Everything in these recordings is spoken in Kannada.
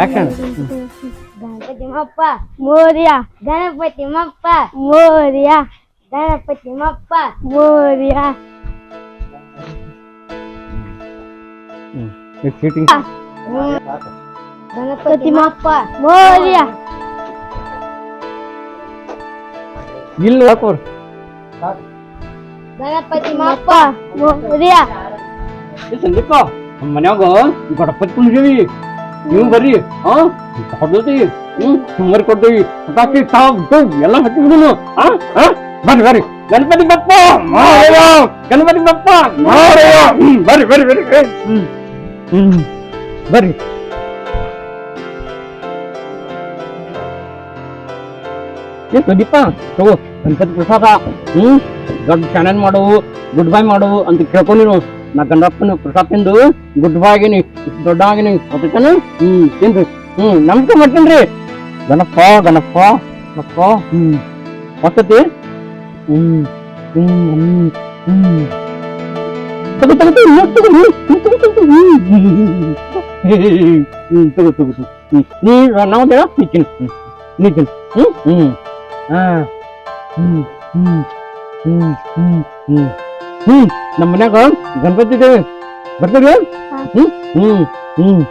Action. Ganapati Murya. Ganapati Mappa. Murya. Ganapati Mappa. Murya. It's cheating. Ganapati Mana? Gak dapat pun jadi. ನೀವು ಬರ್ರಿ ಹಾ ಹೊಡ್ದತಿ ಹ್ಮ್ ಸುಮ್ಮನೆ ಕೊಡ್ತೀವಿ ಪಟಾಕಿ ಡುಮ್ ಎಲ್ಲ ಹಚ್ಚಿಬಿಡುನು ಹಾ ಹಾ ಬರ್ರಿ ಬರ್ರಿ. ಗಣಪತಿ ಬಪ್ಪ ಗಣಪತಿ ಬಪ್ಪ ಬರ್ರಿ ಬರ್ರಿ ಬರ್ರಿ. ಹ್ಮ್ ಬರ್ರಿ. ಏನ್ ಸುದೀಪ ತಗೋ, ಗಣಪತಿ ಪ್ರಸಾದ, ಹ್ಮ್, ದೊಡ್ಡ ಚಾನಲ್ ಮಾಡು, ಗುಡ್ ಬೈ ಮಾಡು ಅಂತ ಕೇಳ್ಕೊ ನೀನು. ನಾ ಗಂಡಪ್ಪನ ಪ್ರಸಾದ್ ತಿಂದು ಗುಡ್ಡವಾಗಿನಿ ದೊಡ್ಡವಾಗಿನಿ ಅದಕ್ಕನ ಹ್ಮ್ ತಿಂದು ಹ್ಮ್ ನಮಸ್ಕಾರ ಮಾಡ್ತೀನಿ ಗಣಪ್ಪ ಗಣಪ್ಪ ಗಣಪ್ಪ ಹ್ಮ್ ಹೊಸತಿ ಹ್ಮ್ ಹ್ಮ್ ಹ್ಮ್ ತಗೋ ತಗೋ ತಗೋ ತಗೋ ತಗೋ ಹ್ಮ್ ತಗೋ ನೀ ನಾವು ದೇವ ನಿಖಿನ್ ನಿಖಿನ್ ಹ್ಮ್ ಹ್ಮ್ ಹಾ ಹ್ಮ್ ಹ್ಮ್ ಹ್ಮ್ ಹ್ಮ್ ಹ್ಮ್ ಹ್ಮ್ ನಮ್ಮ ಮನ್ಯಾಗ ಗಣಪತಿ ಇದೆ. ಬರ್ತೀರಿ? ಹ್ಮ್ ಹ್ಮ್ ಹ್ಮ್.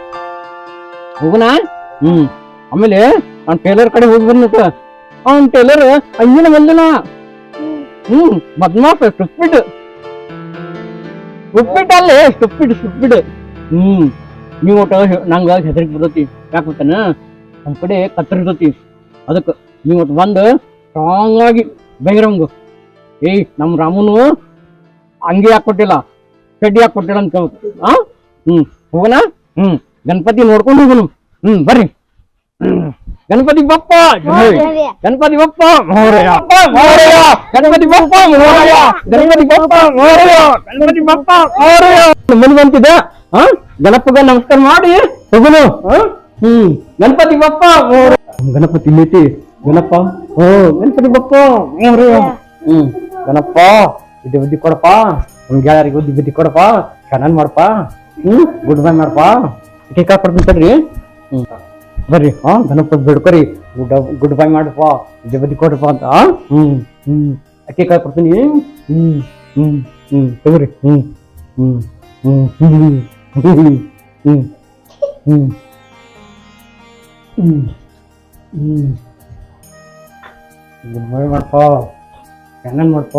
ಹೋಗೋಣ? ಹ್ಮ್. ಆಮೇಲೆ ಅವ್ನ ಟೇಲರ್ ಕಡೆ ಹೋಗಿ ಬಂದ ಅವ್ನ ಟೇಲರ್ ಅಂಜಿನ ಬಂದನ. ಹ್ಮ್ ಬದ್ಮಾಸ ಸುಪ್ಪಿಡ್ ಸ್ಟುಪಿಡ್ ಅಲ್ಲೇ ಸುಪ್ಪಿಡ್ ಸುಪ್ಪಿಡ್ ಹ್ಮ್. ನೀವು ಒಟ್ಟ ನಂಗ ಹೆದರಿಕೆ ಬರ್ತೈತಿ. ಯಾಕೆ ಗೊತ್ತಾನ? ನಮ್ಮ ಕಡೆ ಕತ್ತರ ಅದಕ್ಕ ಅದಕ್ಕೆ ನೀವು ಒಟ್ಟು ಬಂದು ಸ್ಟ್ರಾಂಗ್ ಆಗಿ ಬೈರಂಗ ಏಯ್ ನಮ್ಮ ರಾಮುನು ಅಂಗಿ ಹಾಕೊಟ್ಟಿಲ್ಲ ಚಡ್ಡಿ ಹಾಕೊಟ್ಟಿಲ್ಲ ಅಂತ ಕೇಳ್ಬೇಕು. ಹಾ ಹ್ಮ್. ಹೋಗೋಣ? ಹ್ಮ್. ಗಣಪತಿ ನೋಡ್ಕೊಂಡು ಹೋಗೋಣ. ಹ್ಮ್ ಬರ್ರಿ. ಗಣಪತಿ ಬಪ್ಪ. ಗಣಪತಿ ಬಪ್ಪ ಮೋರಯ್ಯ. ಮೋರಯ್ಯ. ಗಣಪತಿ ಬಪ್ಪ ಮೋರಯ್ಯ. ಗಣಪತಿ ಬಪ್ಪ ಮೋರಯ್ಯ. ಗಣಪತಿ ಬಪ್ಪ ಮೋರಯ್ಯ. ಬಂತಿದೆ. ಹಾ ಗಣಪಗ ನಮಸ್ಕಾರ ಮಾಡಿ ಹೋಗುನು? ಹ್ಮ್. ಗಣಪತಿ ಬಪ್ಪ ಗಣಪತಿ ಇಲ್ಲೈತಿ. ಗಣಪ. ಓ ಗಣಪತಿ ಬಪ್ಪ ಮೋರಯ್ಯ. ಹ್ಮ್. ಗಣಪ. ಬುದ್ಧಿ ಬುದ್ಧಿ ಕೊಡಪ್ಪ ನಮ್ ಗೆಳೆಯರಿಗೆ ಬುದ್ಧಿ ಬುದ್ಧಿ ಕೊಡಪ್ಪ ಚೆನ್ನಾಗಿ ಮಾಡಪ್ಪ ಹ್ಮ್ ಗುಡ್ ಬೈ ಮಾಡಪ್ಪ ಟೀಕಾ ಕೊಡ್ತೀನಿ ತಡ್ರಿ ಹ್ಮ್ ಬರ್ರಿ ಹಾ ಗಣಪತಿ ಬಿಡ್ಕೊರಿ ಗುಡ್ ಗುಡ್ ಬೈ ಮಾಡಪ್ಪ ಬುದ್ಧಿ ಬುದ್ಧಿ ಕೊಡಪ್ಪ ಅಂತ ಹ್ಞೂ ಹ್ಮ್ ಅಕ್ಕಿ ಕಾಯಿ ಕೊಡ್ತೀನಿ ಹ್ಮ್ ಹ್ಮ್ ಹ್ಮ್ ತಗೋರಿ ಹ್ಮ್ ಹ್ಮ್ ಹ್ಮ್ ಹ್ಮ್ ಹ್ಮ್ ಹ್ಮ್ ಹ್ಮ್ ಗುಡ್ ಮಾಡಪ್ಪ ಚೆನ್ನಾಗಿ ಮಾಡಪ್ಪ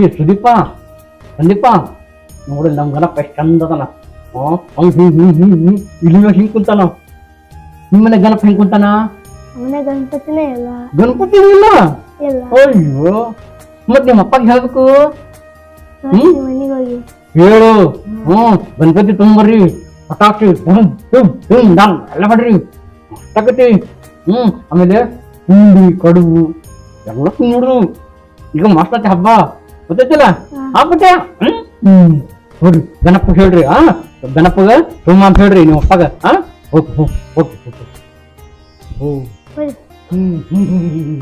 ಏ ಸುದೀಪ ಸಂದೀಪ ನೋಡಿ ನಮ್ ಗಣಪ ಎಷ್ಟು ಚಂದ ಅದನ. ಹ್ಮ್ ಹಿಂಗ್ ಹಿಂಗ್ ಹಿಂಗ್ ಹಿಂಗ್ ಹಿಂಗ್ ಇಲ್ಲಿ ಮ್ಯಾಗ ಹಿಂಗ್ ಕುಂತಾನ? ನಿಮ್ಮನೆ ಗಣಪ ಹೆಂಗ್ ಕುಂತಾನ? ಅವನ ಗಣಪತಿನೇ ಇಲ್ಲ ಗಣಪತಿ ಇಲ್ಲ? ಇಲ್ಲ. ಅಯ್ಯೋ. ಮತ್ ನಿಮ್ಮ ಅಪ್ಪಗೆ ಹೇಳ್ಬೇಕು? ಮನೆಗೆ ಹೋಗಿ. ಹೇಳು. ಹ್ಮ್. ಗಣಪತಿ ತುಂಬರ್ರಿ ಪಟಾಕಿ ಡುಮ್ ನಾನು ಎಲ್ಲ ಮಾಡ್ರಿ ಹ್ಮ್ ಆಮೇಲೆ ಹಿಂಡಿ ಕಡುಬು ಎಲ್ಲ ತಿನ್ನೋಡು ಈಗ ಮಸ್ತ್ ಹಬ್ಬ. ಗೊತ್ತೈತಿಲ್ಲ ಆಗ್ಬಿಟ್ಟೆ ಹ್ಮ್ ಹ್ಮ್ ನೋಡ್ರಿ ಗಣಪ ಹೇಳ್ರಿ ಆ ಗಣಪಗ ತುಂಬ ಅಂತ ಹೇಳ್ರಿ ನಿಮ್ಮ ಅಪ್ಪಗ ಆ ಹೋಗಿ ಹೋಗಿ ಹೋಗಿ ಹೋಗಿ ಓ ಹೋಗಿ ಹ್ಮ್ ಹ್ಮ್ ಹ್ಮ್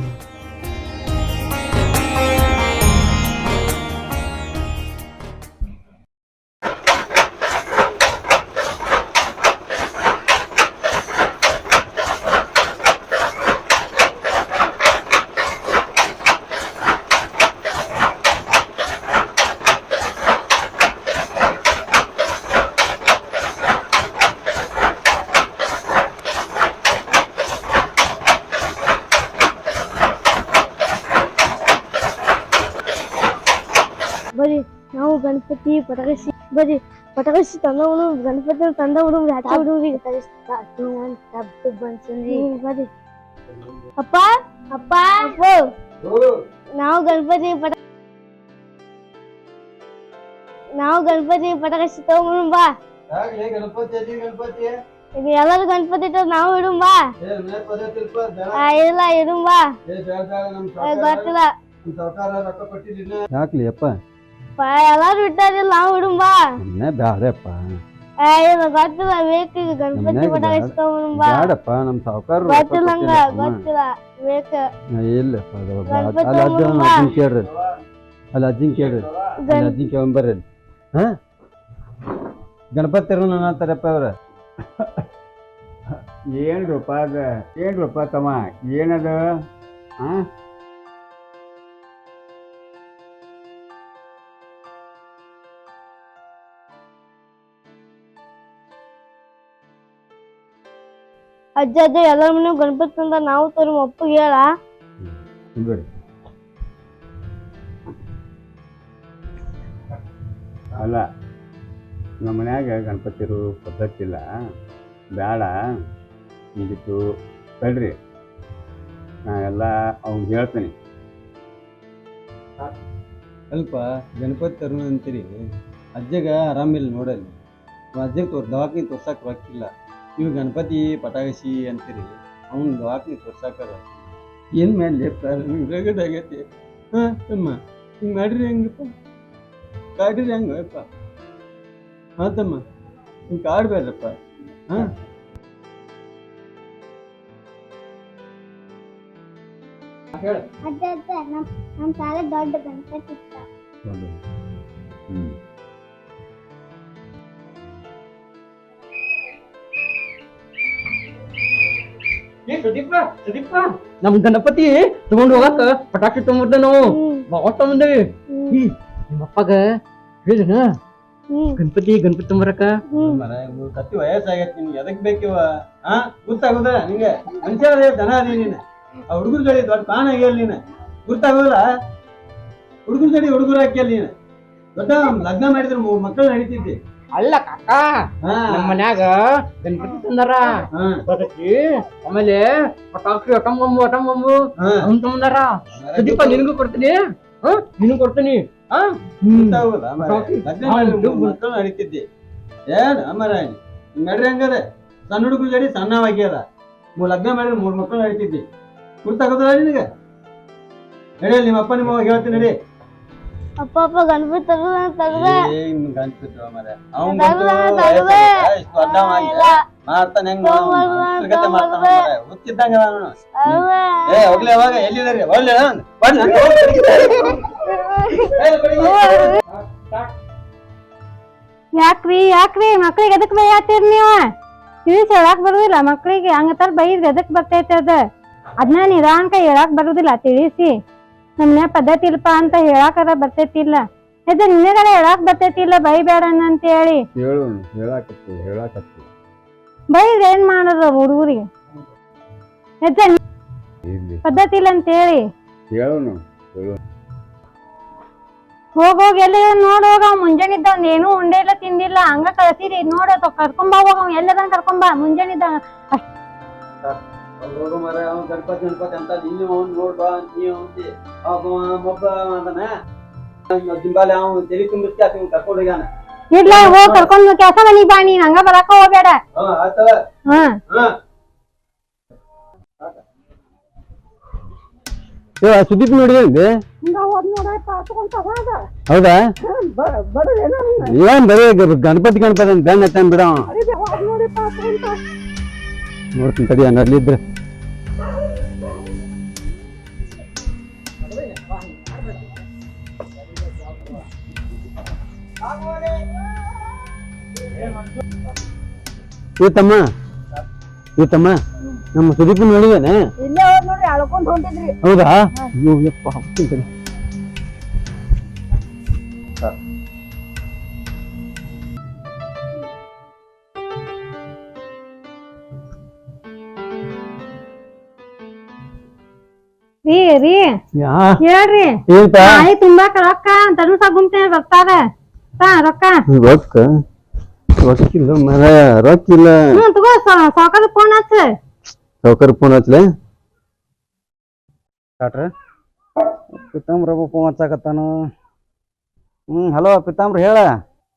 ಗಣಪತಿ ಪಟಾಕಸಿ ಬರ್ರಿ ಪಟಾಕಸಿ ತಂದವನು ಗಣಪತಿ ತಂದವನು ಹಚ್ಚ ಹುಡುಗ್ರಿ ಬರ್ರಿ ಅಪ್ಪ ಅಪ್ಪ. ನಾವು ಗಣಪತಿ ಪಟ ನಾವು ಗಣಪತಿ ಪಟಾಕಸಿ ತಗೊಂಡು ಬಾ. ಇದು ಎಲ್ಲರೂ ಗಣಪತಿ ನಾವು ಇಡುಂ ಬಾ. ಏ ಮನೆ ಪದ್ಧತಿ ಇಲ್ಪ ಬೇಡ. ಆ, ಇಲ್ಲ ಇಡುಂ ಬಾ. ಏ ಬೇಡ ಬೇಡ ನಮ್ ಆ, ಗೊತ್ತಿಲ್ಲ. ಯಾಕ್ಲಿ ಅಪ್ಪ? ಎಲ್ಲಾರು ಇಟ್ಟಾರಿಲ್ಲ ನಾವು ಇಡುಂ ಬೇಡಪ್ಪ ಬ್ಯಾಡಪ್ಪ. ಆ, ಗೊತ್ತಿಲ್ಲ ಬೇಕು ಈಗ ಗಣಪತಿ ಬ್ಯಾಡಪ್ಪ ನಮ್ಮ ಸಾವುಕಾರ ಗೊತ್ತಿಲ್ಲ ಗೊತ್ತಿಲ್ಲ ಬೇಕ. ಇಲ್ಲಪ್ಪ ಅದು ಬ್ಯಾಡ. ಗಣಪತಿ ಅಲ್ಲಿ ಅಜ್ಜ ತಗೊಂಡ್ ಬಾ. ಅಜ್ಜಿನ್ ಕೇಳ್ರಿ. ಅಲ್ಲಿ ಅಜ್ಜಿನ್ ಕೇಳ್ರಿ. ಅಲ್ಲಿ ಅಜ್ಜಿನ್ ಕೇಳ್ ಬರ್ರಿ. ಹಾ? ಗಣಪತಿ ನನ್ನ ಅಂತಾರಪ್ಪ ಅವ್ರ. ಏನ್ರಪ್ಪ ಅದ? ಏನ್ರಪ್ಪ ರೂಪ ತಮ್ಮ? ಏನದ? ಹಾ? ಅಜ್ಜ ಅಜ್ಜ ಎಲ್ಲರ ಮನೆ ಗಣಪತಿ ತಂದ ನಾವು ತೋರಿ ಅಪ್ಪಗೆ ಹೇಳ. ಅಲ್ಲ ನಮ್ಮ ಮನ್ಯಾಗ ಇರೋ ಪದ್ಧತಿ ಇಲ್ಲ. ಬೇಡ ಮುಗಿತು. ತಡ್ರಿ ನಾ ಎಲ್ಲ ಅವ್ನು ಹೇಳ್ತೀನಿ. ಅಲ್ಪ ಗಣಪತಿ ತರೋಣ ಅಂತೀರಿ. ಅಜ್ಜಗ ಆರಾಮಿಲ್ಲ ನೋಡಲ್ಲಿ. ಅಜ್ಜಗೆ ತೋರ್ ದವಾಖಾನೆ ತೋರ್ಸಕ್ಕೆ ರೊಕ್ಕಿಲ್ಲ ನೀವು ಗಣಪತಿ ಪಟಾಕಸಿ ಅಂತೀರಿ ಅವ್ನ ದವಾಖಾನಿ ತೋರ್ಸಾಕ ಏನು ಮೇಲೆ ರಗಡ್ ಆಗೈತಿ. ಹಾ ತಮ್ಮ ಹಿಂಗೆ ಮಾಡ್ರಿ ಹೆಂಗಪ್ಪ? ಕಾಡ್ರಿ ಹೆಂಗಪ್ಪ ಹಾ ತಮ್ಮ ಹಿಂಗೆ ಕಾಡ್ಬೇಡ್ರಪ್ಪ. ಹಾ. ಅಜ್ಜ ಅಜ್ಜ ನಮ್ಮ ನಮ್ ಸಾಲ ದೊಡ್ಡ ಗಣಪತಿ ಇತ್ತ. ಏ ಸುದೀಪ ಸುದೀಪ ನಮ್ ಗಣಪತಿ ತಗೊಂಡ್ ಹೋಗಾಕ ಪಟಾಕಿ ತಗೊಂಡ್ಬರ್ದ ನಾವು ಬಾಳ ತಗೊಂಡೇವಿ ಈ ನಿಮ್ಮ ಅಪ್ಪಗ ಹೇಳಿದನ? ಹ್ಮ್. ಗಣಪತಿ ಗಣಪತಿ ತಗೊಂಬರಕ? ಕತ್ತಿ ವಯಸ್ಸಾಗೈತಿ ನಿನ್ಗೆ. ಎದಕ್ ಬೇಕಿವ ಹಾ ಗೊತ್ತಾಗುದ ನಿಂಗೆ? ಮನುಷ್ಯ ಅದೇ ದನ ಅದೇ ನೀನು. ಆ ಹುಡುಗರು ಜಡಿ ದೊಡ್ಡ ಕಾಣ ಆಗ್ಯಲ್ಲ ನೀನು. ಗೊತ್ತಾಗೋದಿಲ್ಲ ಹುಡುಗರು ಜಡಿ ಹುಡುಗರು ಹಾಕ್ಯಾಲ ನೀನು. ದೊಡ್ಡ ಲಗ್ನ ಮಾಡಿದ್ರೆ ಮೂರ್ ಮಕ್ಕಳು ನಡೀತಿದ್ದಿ. ಅಲ್ಲ ಕಾಕ ನಮ್ಮ ಮನ್ಯಾಗ ಗಣಪತಿ ತಂದಾರ. ಪಟಾಕಿ ಆಮೇಲೆ ಪಟಾಕಿ ಅಟಂಬಂಬು ಅಟಂಬಂಬು ಹಾ. ತಂದಾರ. ಸುದೀಪ ನಿನಗೂ ಕೊಡ್ತೀನಿ. ಹ ನಿನಗೂ ಕೊಡ್ತೀನಿ. ಮಕ್ಕಳು ಏನ್ ಅಮರ ಹಿಂಗ್ ನಡ್ರಿ ಹಂಗದ? ಸಣ್ಣ ಹುಡುಗರು ಜಡಿ ಸಣ್ಣವಾಗ್ಯದ ಮೂರ್ ಲಗ್ನ ಮಾಡಿದ್ರೆ ಮೂರ್ ಮಕ್ಕಳು ನಡೀತಿದ್ದಿ ಗೊತ್ತಾಗೋದಿಲ್ಲ ನಿನಗೆ? ನಿಮ್ಮ ಅಪ್ಪ ನಿಮ್ಮ ಹೇಳ್ತೀನಿ ನಡಿ. ಅಪ್ಪ ಅಪ್ಪ ಗಣಪತಿ ತಗದ. ತಗದ. ಮಾಡ್ತಾನೆ ಹೆಂಗ್ ಮಾಡ್ತಾನೆ. ಹುಚ್ಚಿದ್ದಂಗ. ಏ ಹೋಗ್ಲಿ ಅವಾಗ. ಯಾಕ್ರಿ ಯಾಕ್ರಿ? ಮಕ್ಳಿಗೆ ಎದಕ್ ಬೈಯಾತೀರಿ ನೀವು? ತಿಳಿಸಿ ಹೇಳಾಕ್ ಬರುದಿಲ್ಲ ಮಕ್ಳಿಗೆ. ತರ ಬೈದ್ ಎದಕ್ ಬರ್ತೈತೆ ಅದ? ಅದನ್ನ ನಿಧಾನಕ ಹೇಳಾಕ್ ಬರುದಿಲ್ಲ ತಿಳಿಸಿ. ನಮ್ನೆ ಪದ್ಧತಿ ಇಲ್ಪ ಅಂತ ಹೇಳಾಕರ ಬರ್ತೈತಿಲ್ಲ. ಇದು ನಿನ್ನೆಗಳ ಹೇಳಾಕ್ ಬರ್ತೈತಿಲ್ಲ ಬೈಬೇಡ ಅಂತ ಹೇಳಿ ಹೇಳು ಹೇಳಾಕತ್ತಿ ಹೇಳಾಕತ್ತಿ. ಬೈದ್ ಏನ್ ಮಾಡೋದು ಹುಡುಗರಿಗೆ? ಎದ್ದ ಇಲ್ಲಿ. ಪದ್ಧತಿ ಇಲ್ಲ ಅಂತ ಹೇಳಿ ಹೇಳು ಹೋಗ್ ಹೋಗ್ ಎಲ್ಲ ನೋಡ್ ಹೋಗ ಅವ್ ಮುಂಜಾನೆ ಇದ್ದವ್ ಏನೂ ಉಂಡೆ ಇಲ್ಲ ತಿಂದಿಲ್ಲ ಹಂಗ ಕಳ್ಸಿರಿ ನೋಡ ಕರ್ಕೊಂಬ ಹೋಗ ಅವ್ ಎಲ್ಲದಂಗ ಕರ್ಕೊಂಬ ಮುಂಜಾನಿದ್ದ ಅಷ್ಟ್ ಹೋಗು ಮರ ಅವ್ನು ಗಣಪತಿ ಗಣಪತಿ ಅಂತ ನೀನು ಅವ್ನು ನೋಡ್ಬಾ ನೀವು ಅಂತಿ ಒಬ್ಬ ಅದನ. ದಿಂಬಾಲೆ ಅವ್ನು ತಲೆ ತುಂಬಿಸ್ಕೆ ಆತ ಕರ್ಕೊಂಡು ಹೋಗ್ಯಾನ. ಇಡ್ಲ ಹೋಗಿ ಕರ್ಕೊಂಡು ಕೆಲಸ ಮನಿ ಬಾ ನೀನ್ ಹಂಗ ಬರಾಕ ಹೋಗ್ಬೇಡ. ಹಾ ಆಯ್ತವ ಹಾ. ಹಾ. ಏ ಸುದೀಪ್ ನೋಡಿದೇನ್ರಿ ಹೌದಾ ಏನ್ ಬರೀ ಗಣಪತಿ ಗಣಪತಿ ಅಂತ ಬಿಡ. ನೋಡ್ತೀನಿ ತಡಿ ಅಲ್ಲಿದ್ರೆ ಏ ತಮ್ಮ ಏ ತಮ್ಮ ನಮ್ಮ ಸುದೀಪ್ ನೋಡಿದೇನೆ ಹೋದ್ ಅಯ್ಯೋ ಯಪ್ಪ ಹೋಗ್ತೀನಿ ರೀ ರೀ. ಯಾ? ಹೇಳ್ರಿ. ನಾಯಿ ತುಂಬಾಕ ರೊಕ್ಕ ಧನುಸ ಗುಂಪೆ ಬರ್ತಾರ. ತಾ ರೊಕ್ಕ. ರೊಕ್ಕ? ರೊಕ್ಕಿಲ್ಲ ಮರ ರೊಕ್ಕಿಲ್ಲ. ಹ್ಮ್ ತಗೋ ಸಾವ್ಕಾರ ಫೋನ್ ಹಚ್ಚ. ಸಾವ್ಕಾರ ಫೋನ್ ಹಚ್ಲೆ? ಡಾಕ್ಟ್ರ ಪಿತಾಂಬ್ರ ಫೋನ್ ಹಚ್ಚಾಕತ್ತಾನು. ಹ್ಮ್ ಹಲೋ ಪಿತಾಂಬ್ರ ಹೇಳ.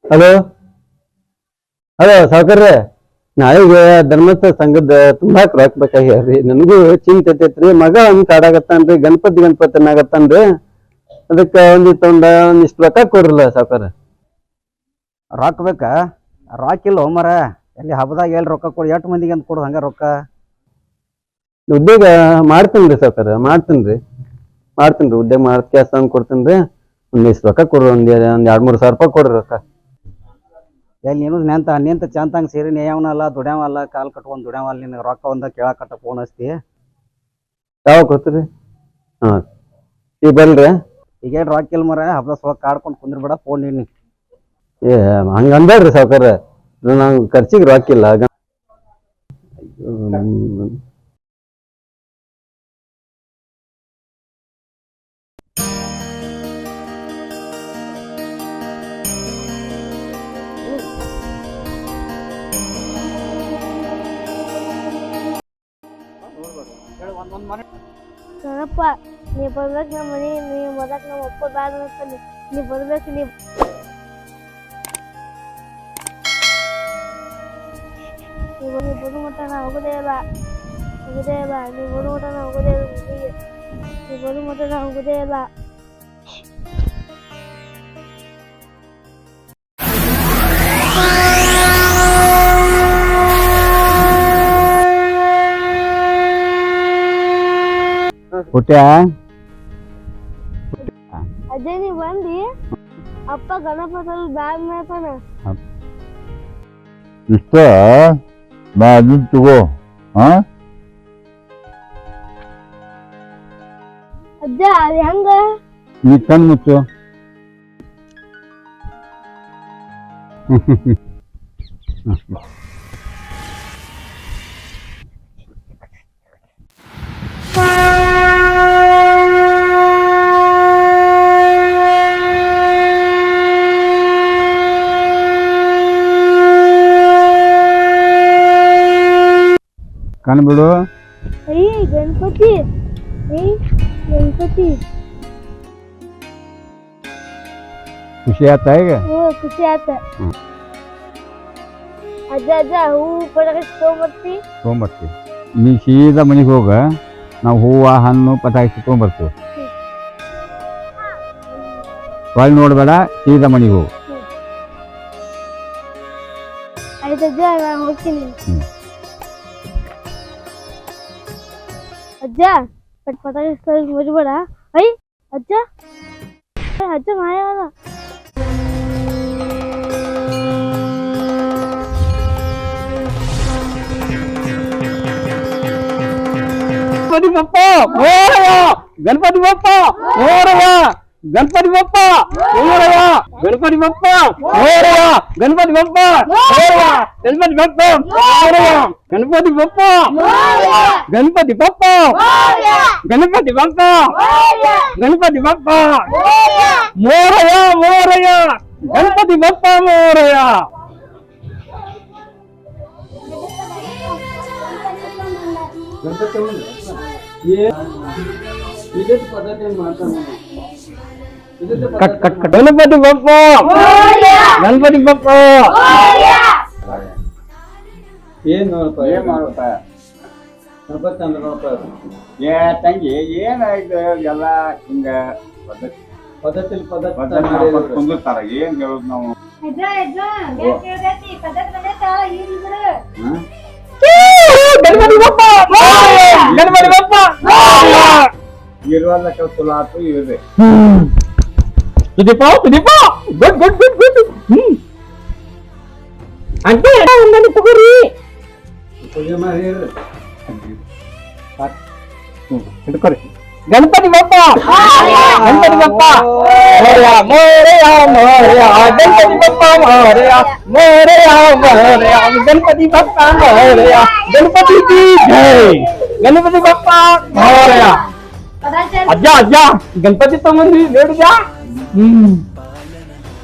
ಹಲೋ? ಹಲೋ ಸಾವ್ಕಾರ್ರೆ ನಾಳೆಗೆ ಧರ್ಮಸ್ಥ ಸಂಘದ ತುಂಬಾ ರೊಕ್ಕ ಬೇಕಾಗ್ಯಾವ್ರಿ ನನಗೂ ಚಿಂತೆ ಐತೈತ್ರಿ ಮಗ ಒಂದ್ ಕಾಡಾಗತ್ತಾನ್ರಿ ಗಣಪತಿ ಗಣಪತಿ ಅನ್ನಕತ್ತಾನ್ರಿ ಅದಕ್ಕ ಒಂದಿತ್ತು ಒಂದ ಒಂದಿಷ್ಟು ರೊಕ್ಕ ಕೊಡ್ರಲ್ಲ ಸಾವ್ಕಾರ. ರೊಕ್ಕ ಬೇಕಾ? ರೊಕ್ಕ ಇಲ್ಲ ಮರ. ಎಲ್ಲಿ ಹಬ್ಬದಾಗ ಎಲ್ಲಿ ರೊಕ್ಕ ಕೊಡಿ ಎಷ್ಟು ಮಂದಿಗೆ ಅಂತ ಕೊಡೋದು ಹಂಗ ರೊಕ್ಕ? ಉದ್ಯೋಗ ಮಾಡ್ತೀನಿ ಸಾವ್ಕಾರ ಮಾಡ್ತೀನಿ ಮಾಡ್ತೀನಿ ಉದ್ಯೋಗ ಮಾಡ್ ಕೆಲಸ ಕೊಡ್ತೀನಿ ರೀ. ಒಂದಿಷ್ಟು ರೊಕ್ಕ ಕೊಡ್ರಿ ಒಂದ್ ಒಂದ್ ಎರಡ್ ಮೂರು ಸಾವಿರ ರೂಪಾಯಿ ಕೊಡ್ರಿ ರೊಕ್ಕ. ಎಲ್ಲಿ ನೀನು ನೆಂತ ನಿಂತ ಚಂತಂಗ್ ಸೇರಿ ನೇಯವನಲ್ಲ ದುಡ್ಯಾವಲ್ಲ ಕಾಲ್ ಕಟ್ಕೊಂಡ್ ದುಡ್ಯಾವಲ್ಲ ನಿನಗೆ ರೊಕ್ಕ ಒಂದ ಕೇಳಕಟ್ಟ ಫೋನ್ ಹಚ್ತಿ. ಯಾವಾಗ ಕೊಡ್ತೀರಿ? ಹಾಂ. ಈಗ ಬಲ್ರಿ ಈಗ ಏನು ರೊಕ್ಕ ಇಲ್ಲ ಮರ ಹಬ್ಬದ ಸೊಳಗೆ ಕಾಡ್ಕೊಂಡು ಕುಂದ್ರಬೇಡ ಫೋನ್ ನೀನು ಏ ಹಂಗ ಅಂಬೇಡ್ರಿ ಸಾವುಕಾರ. ನಂಗೆ ಖರ್ಚಿಗೆ ರೊಕ್ಕಿಲ್ಲ ಆಗ ಅಯ್ಯೋ, ನೀ ಬರ್ಬೇಕು ನಮ್ಮ ಮನೆ ನೀ ಮೊದಕ್ ನಮ್ಮ ಅಪ್ಪ ಬ್ಯಾಡ ಅಂತಾನೆ ನೀ ಬರ್ಬೇಕು ನೀ ನೀ ಬರು ಮಟ್ಟ ನಾ ಹೋಗೋದೇ ಇಲ್ಲ ಹೋಗೋದೇ ಇಲ್ಲ ನೀ ಬರು ಮಟ್ಟ ನಾ ಹೋಗೋದೇ ಇಲ್ಲ ನೀ ಬರು ಮಟ್ಟ ನಾ ಇಲ್ಲ. ಹುಟ್ಟ್ಯಾ ಅಜ್ಜ ನೀ ಬಂದಿ ಅಪ್ಪ ಗಣಪತಿ ಬ್ಯಾಗ್ ಮೇತಾನ ಇಷ್ಟ ನಾ ಅದನ್ನ ತಗೋ ಹಾ ಅಜ್ಜ ಅದು ಹೆಂಗ ನೀ ಕಣ್ ಮುಚ್ಚು ಕಣ್ ಬಿಡು ಐ ಗಣಪತಿ. ಐ ಗಣಪತಿ. ಖುಷಿ ಆಯ್ತಾ ಈಗ? ಹ್ಞೂ ಖುಷಿ ಆತ ಹ್ಮ್. ಅಜ್ಜ ಅಜ್ಜ ಹೂ ಪಟಾಕಿ ತೊಗೊಂಬರ್ತಿ. ತೊಗೊಂಬರ್ತೀವಿ ನೀ ಸೀದಾ ಮನೆಗೆ ಹೋಗ. ನಾವು ಹೂವು ಹಣ್ಣು ಪಟಾಕಿ ತೊಗೊಂಬರ್ತೀವಿ. ಹೊಳ್ ನೋಡ್ಬೇಡ ಸೀದಾ ಮನೆಗೆ ಹೋಗು. ಆಯ್ತು ಅಜ್ಜ ನಾನು ಹೋಗ್ತೀನಿ. ಹ್ಮ್. ಅಜ್ಜ ಪಟ್ ಪಟಾಕಿ ಸರಿ ಮುರಿಬೇಡ ಐ ಅಜ್ಜ ಏ, ಅಜ್ಜ ಮಾಯಾದ ಗಣಪತಿ ಬಪ್ಪ ಮೋರಯ್ಯ ಗಣಪತಿ ಬಪ್ಪ ಮೋರಯ್ಯ ಗಣಪತಿ ಬಪ್ಪ! ಮೋರಯ್ಯ ಗಣಪತಿ ಬಪ್ಪ! ಮೋರಯ್ಯ ಗಣಪತಿ ಬಪ್ಪ! ಮೋರಯ್ಯ ಗಣಪತಿ ಬಪ್ಪ! ಮೋರಯ್ಯ ಗಣಪತಿ ಬಪ್ಪ! ಗಣಪತಿ ಬಪ್ಪ! ಗಣಪತಿ ಬಪ್ಪ! ಗಣಪತಿ ಬಪ್ಪ ಮೋರಯ್ಯ ಮೋರಯ್ಯ! ಗಣಪತಿ ಬಪ್ಪ, ಮೋರಯ್ಯ! ಗಣಪತಿ ತಗೊಂಡ್ರೆ ಇದೇ ಪದ್ಧತಿ ಮಾಡ್ತಾನೆ? ಇದೇ cut cut cut. Ganapati Bappa! Ganapati Bappa! ಏನ್ ನೋಡಪ್ಪ ಏನ್ ಮಾಡಪ್ಪ ಗಣಪತಿ ಅಂದ್ರೆ ನೋಡಪ್ಪ ಏ ತಂಗಿ ಏನಾಯ್ತು? ಎಲ್ಲ ಹಿಂಗ ಪದ್ಧತಿ. ಪದ್ಧತಿ ಪದ್ಧತಿ ಕುಂದಿರ್ತಾರ. ಏನ್ ಹೇಳುದು ನಾವು? ಗಣಪತಿ ಬಪ್ಪ! ಗಣಪತಿ ಬಪ್ಪ! ಇರುವಲ್ಲ ಕೆಲಸ ಆತು ಇರ್ರಿ Sudeep Sudeep good good good good ಹ್ಮ್ ಅಂತೆ ಒಂದನ್ನು ತಗೋರಿ ಪೂಜೆ ಮಾಡಿ ಹೇಳ್ರಿ ಹಿಡ್ಕೊರಿ ಗಣಪತಿ ಬಪ್ಪ ಗಣಪತಿ ಬಪ್ಪ ಮೋರ್ಯ ಮೋರ್ಯ ಮೋರ್ಯ ಗಣಪತಿ ಬಪ್ಪ ಮೋರ್ಯ ಮೋರ್ಯ ಮೋರ್ಯ ಗಣಪತಿ ಬಪ್ಪ ಮೋರ್ಯ ಗಣಪತಿ ಕಿ ಜೈ ಗಣಪತಿ ಬಪ್ಪ ಮೋರ್ಯ ಅಜ್ಜ ಅಜ್ಜ ಗಣಪತಿ ತಗೊಂಡ್ರಿ ನೋಡಿದ್ಯಾ ಹ್ಮ್.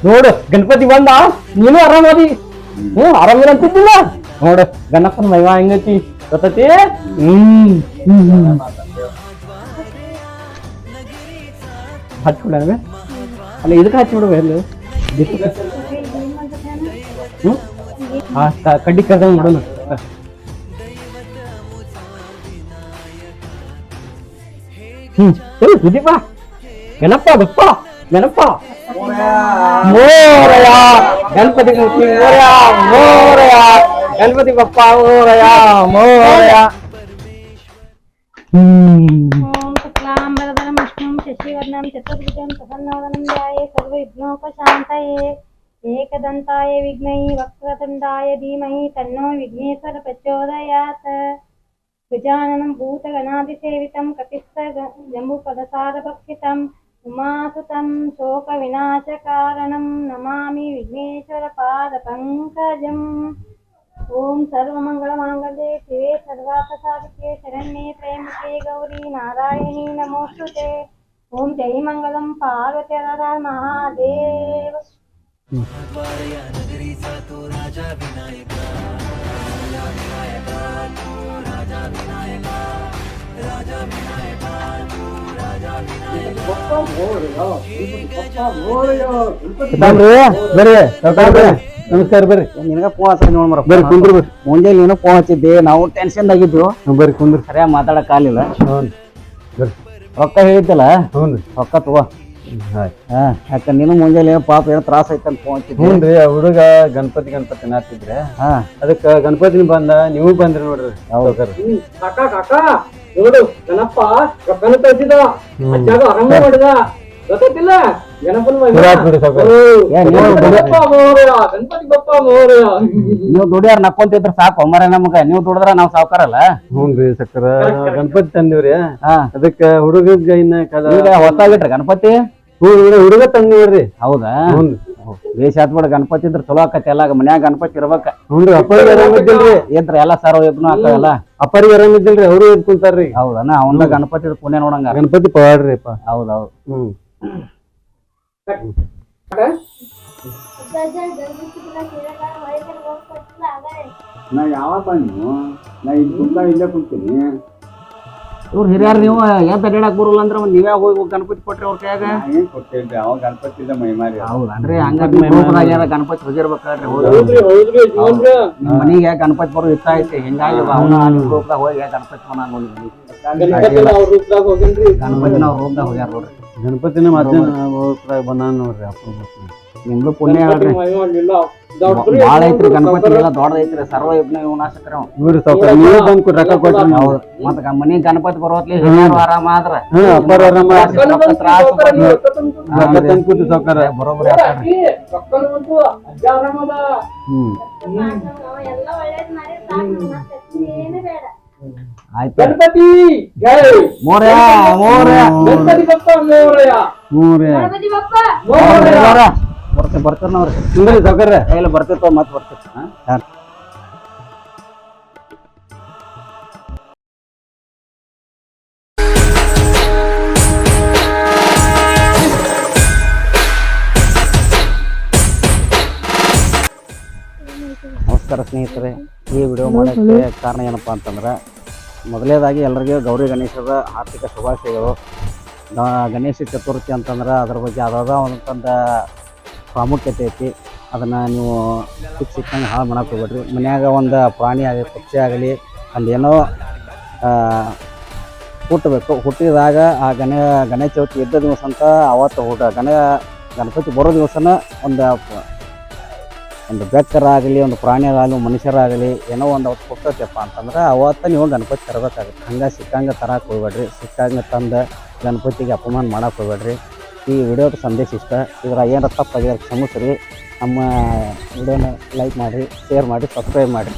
ನೋಡು, ಗಣಪತಿ ಬಂದ, ನೀನು ಆರಾಮದಿ. ಹ್ಮ್ ಆರಾಮಿಲ್ಲ ಅಂತಿದ್ದಿಲ್ಲ? ನೋಡು, ಗಣಪನ ಮೈವಾ ಹೆಂಗೈತಿ ಗೊತ್ತೈತಿ? ಹ್ಮ್. ಹ್ಮ್ ಹಚ್ಬಿಡ ಅಲ್ಲ, ಇದಕ್ಕೆ ಹಚ್ಬಿಡುವ ಎಲ್ಲಿ ಹ್ಞೂ ಆ ಕಡ್ಡಿ ಕರ್ದಂಗೆ ಮಾಡೋಣ. ಸರಿ, ಸುದೀಪ. ಗಣಪ ಬಪ್ಪ ನೆನಪ ಮೋರಯ ಗಣಪತಿ ಮೂರ್ತಿ ಮೋರಯ ಮೋರಯ ಗಣಪತಿ ಬಪ್ಪ ಮೋರಯ ಮೋರಯ ಏಕದಂತಾಯ ವಿಘ್ನೈ ವಕ್ರತುಂಡಾಯ ಧೀಮಹಿ ತನ್ನೋ ವಿಘ್ನೇಶ್ವರ ಪ್ರಚೋದಯಾತ್ ಗಜಾನನಂ ಭೂತಗಣಾದಿಸೇವಿತಂ ಕಪಿಸ್ತ ಜಂಬೂಪದಸಾರ ಭಕ್ಷಿತಂ ఉమాసుతం శోక వినాశకారణం నమామి విఘ్నేశ్వర పాద పంకజం ఓం సర్వమంగళమాంగళ్యే శివే సర్వాపసాదికే శరణ్యే ప్రేమికే గౌరీ నారాయణీ నమోస్తుతే. ఓం జై మంగళం పార్వతర మహాదేవ రాజా వినాయక రాజా వినాయక. ಬರ್ರಿ ನಮಸ್ಕಾರ ಬರ್ರಿ. ನಿನಗ ಫೋನ್ ಹಚ್ಚಿ ನೋಡ್ ಮರ ಬರ್ರಿ ಕುಂದ್ರು ಬರ್ರಿ. ಮುಂಜಾನೆ ನೀನು ಫೋನ್ ಹಚ್ಚಿದ್ದೆ ನಾವು ಟೆನ್ಷನ್ ಆಗಿದ್ವು ಬರ್ರಿ ಕುಂದ್ರಿ. ಸರಿಯಾಗಿ ಮಾತಾಡಕ್ ಆಗ್ಲಿಲ್ಲ. ರೊಕ್ಕ ಹೇಳಿದ್ದಲ್ಲ? ರೊಕ್ಕ ತಗೋ. ಹಾ ಯಾಕ ನೀನು ಮುಂಜಾನೆ ಏನೋ ಪಾಪ ಏನೋ ತ್ರಾಸ ಐತೆ ಅಂತ ಫೋನ್ ಹ್ಞೂ ರೀ ಆ ಹುಡುಗ ಗಣಪತಿ ಗಣಪತಿ ನಾತಿದ್ರೆ. ಹಾ. ಅದಕ್ಕೆ ಗಣಪತಿನ ಬಂದ ನೀವು ಬಂದ್ರಿ ನೋಡ್ರಿ ಸಾವ್ಕಾರ. ಕಾಕ ಕಾಕ ನೋಡು ಗಣಪ್ಪ ರೊಕ್ಕನ ತರಿಸಿದ ಅಜ್ಜಾಗ ಆರಂಭ ಮಾಡಿದ. ಗೊತ್ತಿಲ್ಲ ಗಣಪನ ಗಣಪತಿ ಬಪ್ಪ ಮೋರೆಯ, ಗಣಪತಿ ಬಪ್ಪ ಮೋರೆಯ. ನೀವು ದುಡಿಯಾರ ನಕ್ಕೊಂತಿದ್ರ ಸಾಕು ಮರ ನಮಗ. ನೀವು ದುಡಿದ್ರ ನಾವ್ ಸಾವ್ಕಾರಲ್ಲ. ಹ್ಞೂ ರೀ ಸಕ್ಕರ ಗಣಪತಿ ತಂದಿವ್ರಿ. ಹಾ. ಅದಕ್ಕ ಹುಡುಗ ಇನ್ನ ಹೊಸಾಗಿಟ್ರಿ ಗಣಪತಿ. ಹುಡುಗ ತಂದಿವ್ರಿ ಹೌದಾ? ಹ್ಞೂ ಬೇಷ್ ಆತ್ ಬಿಡ ಗಣಪತಿ ಇದ್ರ ಚಲೋ ಆಕತಿ ಎಲ್ಲ ಮನ್ಯಾಗ ಗಣಪತಿ ಇರ್ಬೇಕ. ಹ್ಞೂ ರೀ ಅಪ್ಪರಿಗೆ ಆರಾಮಿದ್ದಿಲ್ರಿ ಇದ್ರ ಎಲ್ಲ ಸಾರೋ ಯಜ್ಞ ಆಕವಲ್ಲ ಅಪ್ಪರಿಗೆ ಆರಾಮಿದ್ದಿಲ್ರಿ ಅವರು ಎದ್ ಕುಂತಾರ್ರಿ. ಹೌದನ? ಅವನ್ನ ಗಣಪತಿ ಪುಣ್ಯ ನೋಡಂಗ. ಗಣಪತಿ ಪವಾಡ್ರಿ ಅಪ್ಪ ಹೌದೌದು. ಹ್ಮ್. ನಾ ಯಾವ ಬಂದು ನಾ ಇಲ್ಲಿ ಕುಂತ ಇಲ್ಲೇ ಕುಂತೀನಿ. ಇವ್ರು ಹಿರಿಯರ್ ನೀವು ಎಂತ ಅಡ್ಯಾಡಕ್ ಬರಲ್ಲ ಅಂದ್ರ ಒಂದ್ ನೀವೇ ಹೋಗಿ ಗಣಪತಿ ಕೊಟ್ರಿ ಅವ್ರ ಕೈಯಾಗ? ಗಣಪತಿ ಏನ್ ಕೊಟ್ಟಿಲ್ರಿ ಅವ ಗಣಪತಿದ ಮೈಮಾರಿ ಹೌದನ್ರಿ ಹಂಗ. ಯಾರ ಗಣಪತಿ ಹೋಗಿರ್ಬೇಕ್ರಿ. ನಿಮ್ ಮನಿಗೆ ಗಣಪತಿ ಬರೋ ಇಷ್ಟ ಐತಿ ಹಿಂಗಾಗಿ ಅವನ ನಿಮ್ ರೂಪದಾಗ ಹೋಗಿ ಗಣಪತಿ ಮನಾಗ ಹೋಗಿ ಗಣಪತಿನ ಅವ್ರ ರೂಪದಾಗ ಹೋಗಿನ್ರಿ. ಗಣಪತಿನ ಅವ್ರ ರೂಪದಾಗ ಹೋಗ್ಯಾರ ನೋಡ್ರಿ. ಗಣಪತಿನ ಮತ್ತೆ ಬಂದಾನ ನೋಡ್ರಿ ಅಪ್ಪ ನಿಮ್ದು ಪುಣ್ಯ ಗಣಪತಿ ಹೇಳ್ರಿ ಬಾಳ ಐತ್ರಿ ಗಣಪತಿ ಎಲ್ಲ ದೊಡ್ಡದೈತ್ರಿ ಸರ್ವ ಯಜ್ಞ ವಿನಾಶಕರ. ಇವ್ರಿ ಸಾವ್ಕಾರ ನೀವೇ ಬಂದ್ ಕೊಟ್ಟು ರೊಕ್ಕ ಕೊಟ್ರಿ ನಾವು. ಹೌದು ಮತ್ತ ಮನಿ ಗಣಪತಿ ಬರೋತ್ಲಿ ಹಿರಿಯರು ಆರಾಮ ಆದ್ರ ಅಪ್ಪರ ಆರಾಮ ತ್ರಾಸ. ರೊಕ್ಕ ತಂದು. ಸಾವ್ಕಾರ ಆಗ್ತಾರ್ರಿ. ಆಯ್ತು. ಗಣಪತಿ ಜೈ ಮೋರ್ಯ ಮೋರ್ಯ. ಗಣಪತಿ ಬಪ್ಪ ಮೋರೆಯ. ಗಣಪತಿ ಬಪ್ಪ ಮೋರೆಯ. ಬರ್ತೀವಿ ಬರ್ತಾರೆ ನೋಡ್ರಿ ಹಿಂಗ್ರಿ ಸರ್ಕಾರ ಇಲ್ಲ ಬರ್ತಿತ್ತು ಮತ್ತೆ ಬರ್ತಿತ್ತು ಹಾಂ? ನಮಸ್ಕಾರ ಸ್ನೇಹಿತರೆ ಈ ವಿಡಿಯೋ ಮಾಡೋಕ್ಕೆ ಕಾರಣ ಏನಪ್ಪಾ ಅಂತಂದ್ರೆ ಮೊದಲನೇದಾಗಿ ಎಲ್ಲರಿಗೂ ಗೌರಿ ಗಣೇಶದ ಆರ್ಥಿಕ ಶುಭಾಶಯಗಳು ಗಣೇಶ ಚತುರ್ಥಿ ಅಂತಂದ್ರೆ ಅದ್ರ ಬಗ್ಗೆ ಅದಾದ ಒಂದೊಂದು ಪ್ರಾಮುಖ್ಯತೆ ಐತಿ. ಅದನ್ನು ನೀವು ಸಿಕ್ಕ ಸಿಕ್ಕಂಗೆ ಹಾಳು ಮಾಡಕ್ಕೆ ಹೋಗ್ಬೇಡ್ರಿ. ಮನ್ಯಾಗ ಒಂದು ಪ್ರಾಣಿ ಆಗಲಿ, ಪಕ್ಷಿ ಆಗಲಿ, ಅಲ್ಲಿ ಏನೋ ಹುಟ್ಟಬೇಕು ಹುಟ್ಟಿದಾಗ ಆ ಗಣ, ಗಣೇಶ ಚೌತಿ ಇದ್ದ ದಿವಸ ಅಂತ ಅವತ್ತು ಹುಟ್ಟ, ಗಣ, ಗಣಪತಿ ಬರೋ ದಿವಸನ ಒಂದು ಒಂದು ಬೆಕ್ಕರಾಗಲಿ, ಒಂದು ಪ್ರಾಣಿಗಳಾಗಲಿ ಮನುಷ್ಯರಾಗಲಿ, ಏನೋ ಒಂದು ಅವತ್ತು ಹುಟ್ಟತ್ತಪ್ಪ ಅಂತಂದ್ರೆ ಅವತ್ತು ನೀವು ಗಣಪತಿ ತರಬೇಕಾಗುತ್ತೆ. ಹಂಗೆ ಸಿಕ್ಕಂಗೆ ತರಕ್ಕೆ ಹೋಗ್ಬೇಡ್ರಿ. ಸಿಕ್ಕಂಗೆ ತಂದು ಗಣಪತಿಗೆ ಅಪಮಾನ ಮಾಡಕ್ಕೆ ಹೋಗ್ಬೇಡ್ರಿ. ಈ ವಿಡಿಯೋದ ಸಂದೇಶ ಇಷ್ಟ ಇದರ ಏನಾರ ತಪ್ಪಾಗಿದ್ರೆ ಕ್ಷಮಿಸ್ರಿ. ನಮ್ಮ ವಿಡಿಯೋನ ಲೈಕ್ ಮಾಡಿರಿ ಶೇರ್ ಮಾಡಿ ಸಬ್ಸ್ಕ್ರೈಬ್ ಮಾಡಿರಿ